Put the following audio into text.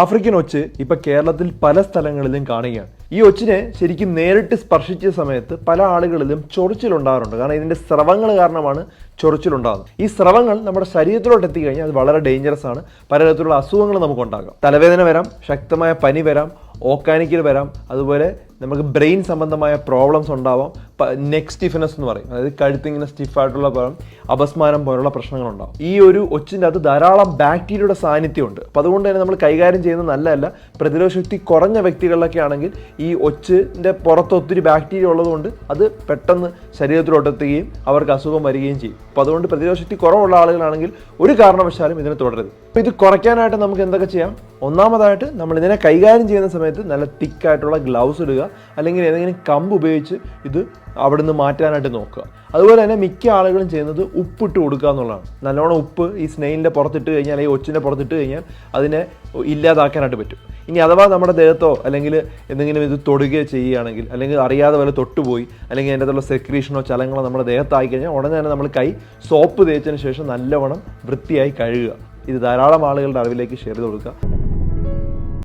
African ഒച്ച് ഇപ്പൊ കേരളത്തിൽ പല സ്ഥലങ്ങളിലും കാണുകയാണ്. ഈ ഒച്ചിനെ ശരിക്കും നേരിട്ട് സ്പർശിച്ച സമയത്ത് പല ആളുകളിലും ചൊറിച്ചിലുണ്ടാകാറുണ്ട്. കാരണം ഇതിന്റെ സ്രവങ്ങൾ കാരണമാണ് ചൊറിച്ചിലുണ്ടാകുന്നത്. ഈ സ്രവങ്ങൾ നമ്മുടെ ശരീരത്തിലോട്ട് എത്തിക്കഴിഞ്ഞാൽ അത് വളരെ ഡേഞ്ചറസ് ആണ്. പലതരത്തിലുള്ള അസുഖങ്ങൾ നമുക്ക് ഉണ്ടാകാം. തലവേദന വരാം ശക്തമായ പനി വരാം ഓക്കാനിക്കൽ വരാം അതുപോലെ നമുക്ക് ബ്രെയിൻ സംബന്ധമായ പ്രോബ്ലംസ് ഉണ്ടാവാം. നെക്ക് സ്റ്റിഫ്നെസ് എന്ന് പറയും. അതായത് കഴുത്തിങ്ങനെ സ്റ്റിഫായിട്ടുള്ള പോലും അപസ്മാരം പോലുള്ള പ്രശ്നങ്ങളുണ്ടാവും. ഈ ഒരു ഒച്ചിന്റെ അത് ധാരാളം ബാക്ടീരിയയുടെ സാന്നിധ്യമുണ്ട്. അപ്പോൾ അതുകൊണ്ട് തന്നെ നമ്മൾ കൈകാര്യം ചെയ്യുന്നത് നല്ലതല്ല. പ്രതിരോധ ശക്തി കുറഞ്ഞ വ്യക്തികളിലൊക്കെ ആണെങ്കിൽ ഈ ഒച്ചിന്റെ പുറത്ത് ഒത്തിരി ബാക്ടീരിയ ഉള്ളതുകൊണ്ട് അത് പെട്ടെന്ന് ശരീരത്തിലോട്ടെത്തുകയും അവർക്ക് അസുഖം വരികയും ചെയ്യും. അപ്പോൾ അതുകൊണ്ട് പ്രതിരോധ ശക്തി കുറവുള്ള ആളുകളാണെങ്കിൽ ഒരു കാരണവശാലും ഇതിനെ തുടരരുത്. അപ്പോൾ ഇത് കുറയ്ക്കാനായിട്ട് നമുക്ക് എന്തൊക്കെ ചെയ്യാം? ഒന്നാമതായിട്ട് നമ്മൾ ഇതിനെ കൈകാര്യം ചെയ്യുന്ന സമയത്ത് നല്ല തിക്കായിട്ടുള്ള ഗ്ലൗസ് ഇടുക അല്ലെങ്കിൽ ഏതെങ്കിലും കമ്പ് ഉപയോഗിച്ച് ഇത് അവിടുന്ന് മാറ്റാനായിട്ട് നോക്കുക. അതുപോലെ തന്നെ മിക്ക ആളുകളും ചെയ്യുന്നത് ഉപ്പിട്ട് കൊടുക്കുക എന്നുള്ളതാണ്. നല്ലോണം ഉപ്പ് ഈ സ്നെയിലിന്റെ പുറത്തിട്ട് കഴിഞ്ഞാൽ അല്ലെങ്കിൽ ഒച്ചിന്റെ പുറത്തിട്ട് കഴിഞ്ഞാൽ അതിനെ ഇല്ലാതാക്കാനായിട്ട് പറ്റും. ഇനി അഥവാ നമ്മുടെ ദേഹത്തോ അല്ലെങ്കിൽ എന്തെങ്കിലും ഇത് തൊടുകയോ ചെയ്യുകയാണെങ്കിൽ അല്ലെങ്കിൽ അറിയാതെ വല്ല തൊട്ടുപോയി അല്ലെങ്കിൽ അതിന്റെ അകത്തുള്ള സെക്രീഷനോ ചലങ്ങളോ നമ്മുടെ ദേഹത്തായി കഴിഞ്ഞാൽ ഉടനെ തന്നെ നമ്മൾ കൈ സോപ്പ് തേച്ചതിന് ശേഷം നല്ലവണ്ണം വൃത്തിയായി കഴുകുക. ഇത് ധാരാളം ആളുകളുടെ അറിവിലേക്ക് ഷെയർ ചെയ്ത് കൊടുക്കുക.